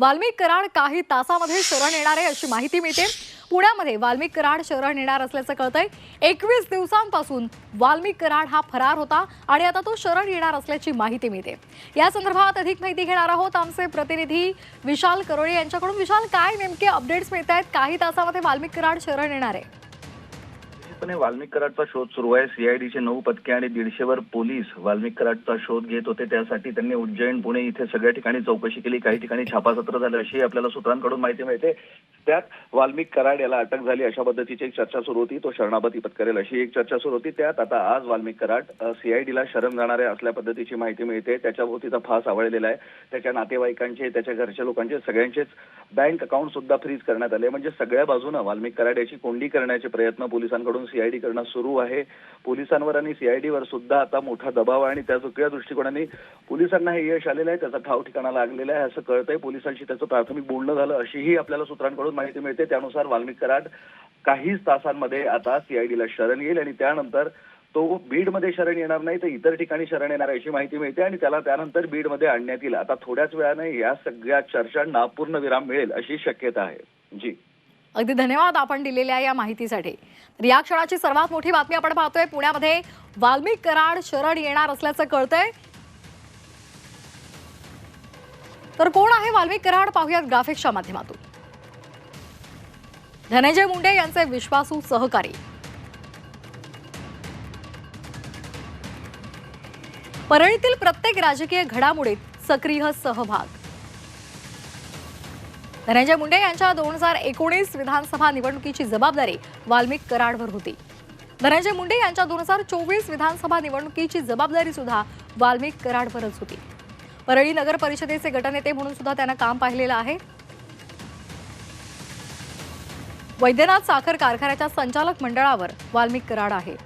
वाल्मिक कराड काही तासामध्ये शरण येणार आहे अशी माहिती मिळते. पुण्यामध्ये वाल्मिक कराड शरण येणार असल्याचं कळतंय. एकवीस दिवसांपासून वाल्मिक कराड हा फरार होता आणि आता तो शरण येणार असल्याची माहिती मिळते. या संदर्भात अधिक माहिती घेणार आहोत आमचे प्रतिनिधी विशाल करोळे यांच्याकडून. विशाल काय नेमके अपडेट्स मिळत आहेत काही तासामध्ये वाल्मिक कराड शरण येणार आहे. निश्चितपणे वाल्मिक कराडचा शोध सुरू आहे. सीआयडीचे नऊ पथके आणि दीडशेवर पोलीस वाल्मिक कराडचा शोध घेत होते. त्यासाठी त्यांनी उज्जैन पुणे इथे सगळ्या ठिकाणी चौकशी केली. काही ठिकाणी छापासत्र झालं. अशी आपल्याला सूत्रांकडून माहिती मिळते. त्यात वाल्मिक कराड याला अटक झाली अशा पद्धतीची एक चर्चा सुरू होती. तो शरणागती पत्करेल अशी एक चर्चा सुरू होती. त्यात आता आज वाल्मिक कराड सीआयडीला शरण जाणारे असल्या पद्धतीची माहिती मिळते. त्याच्या भोवतीचा फास आवळलेला आहे. त्याच्या नातेवाईकांचे त्याच्या घरच्या लोकांचे सगळ्यांचेच बँक अकाउंट सुद्धा फ्रीज करण्यात आले. म्हणजे सगळ्या बाजूनं वाल्मिक कराड याची कोंडी करण्याचे प्रयत्न पोलिसांकडून सीआयडी करणं सुरू आहे. पोलिसांवर आणि सीआयडीवर सुद्धा आता मोठा दबाव आहे आणि त्या सगळ्या दृष्टिकोनाने पोलिसांना हे यश आलेलं आहे. त्याचा ठाव ठिकाणा लागलेला आहे असं कळतंय. पोलिसांशी त्याचं प्राथमिक बोलणं झालं. अशीही आपल्याला सूत्रांकडून माहिती मिळते. त्यानुसार वाल्मिक कराड काहीच तासांमध्ये आता सीआयडीला शरण येईल आणि त्यानंतर तो बीडमध्ये शरण येणार नाही तर इतर ठिकाणी शरण येणार अशी माहिती मिळते आणि त्याला त्यानंतर बीडमध्ये आणण्यात येईल. आता थोड्याच वेळाने या सगळ्या चर्चांना पूर्ण विराम मिळेल अशी शक्यता आहे. जी. अगदी धन्यवाद आपण दिलेल्या या माहितीसाठी. तर या क्षणाची सर्वात मोठी बातमी आपण पाहतोय पुण्यामध्ये वाल्मिक कराड शरण येणार असल्याचं कळतंय. तर कोण आहे वाल्मिक कराड? पाहूयात ग्राफिक्सच्या माध्यमातून. धनंजय मुंडे यांचे विश्वासू सहकारी. परळीतील प्रत्येक राजकीय घडामोडीत सक्रिय सहभाग. धनंजय मुंडे यांच्या दोन हजार एकोणीस विधानसभा निवडणुकीची जबाबदारी वाल्मिक कराडवर होती. धनंजय मुंडे यांच्या दोन हजार चोवीस विधानसभा निवडणुकीची जबाबदारी सुद्धा वाल्मिक कराडवरच होती. परळी नगर परिषदेचे गटनेते म्हणून सुद्धा त्यांना काम पाहिलेलं आहे. वैद्यनाथ साखर कारखान्याच्या संचालक मंडळावर वाल्मिक कराड आहे.